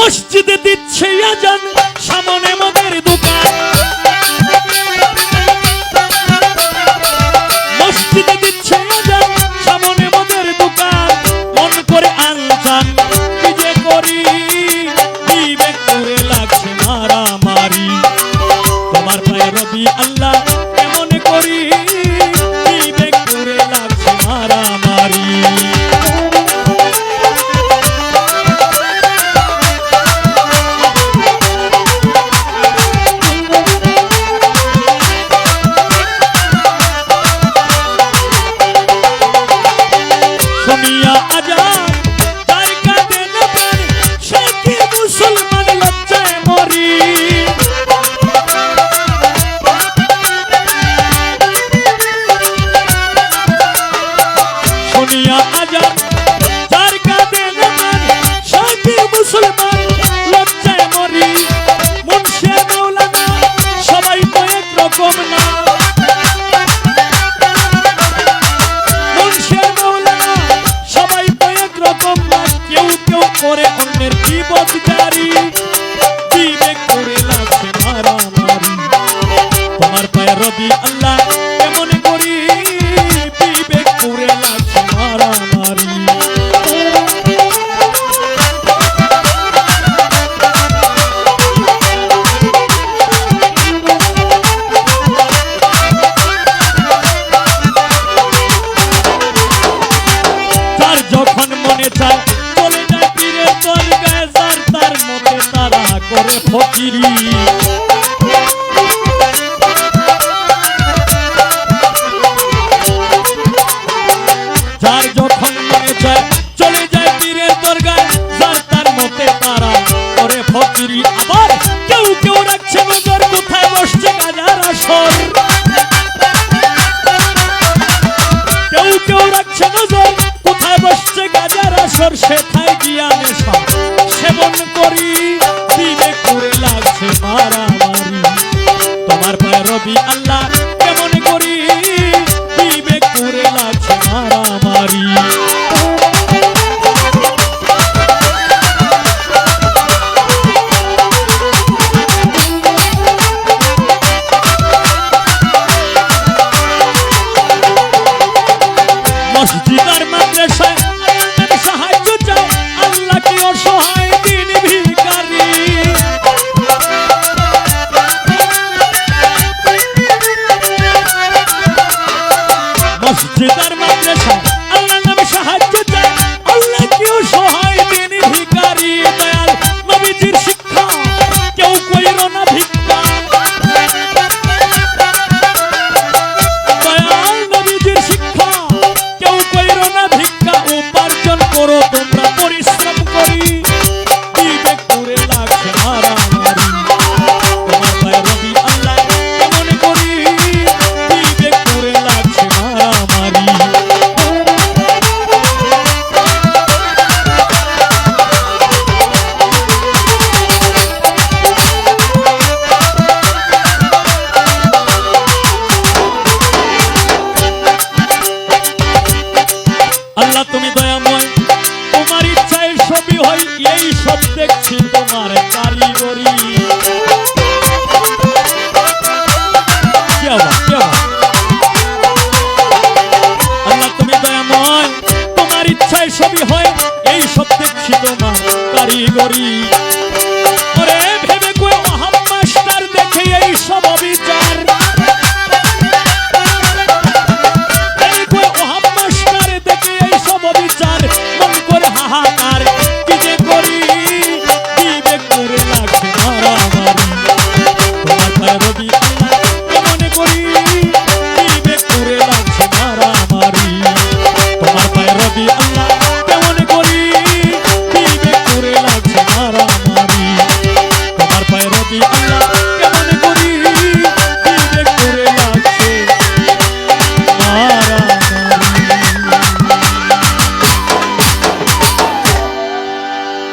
মসজিদে দিচ্ছে আজান, সামনে মদের দোকান। মসজিদে দিচ্ছে আজান, সামনে মদের দোকান। মন করে আনসান, কি যে করি? বিবেক করে লাগছে মারামারি। তোমার পায়ে রবি আল্লাহ করে অন্যের বিপদকারী বিবেক করে লাগবে মারামারি। তোমার পায়ে রবি আল্লাহ করে ফকিরি। যার যখন মনে যায় নবী আল্লাহ কেমন করি? বিবেক করে লাগছে মারামারি। মসজিদ আর মাদ্রাসায় দেখছি তোমার কারিগরি তুমি দয়াময় তোমার ইচ্ছায় সবই হয় এই সব দেখছি তোমার কারিগরি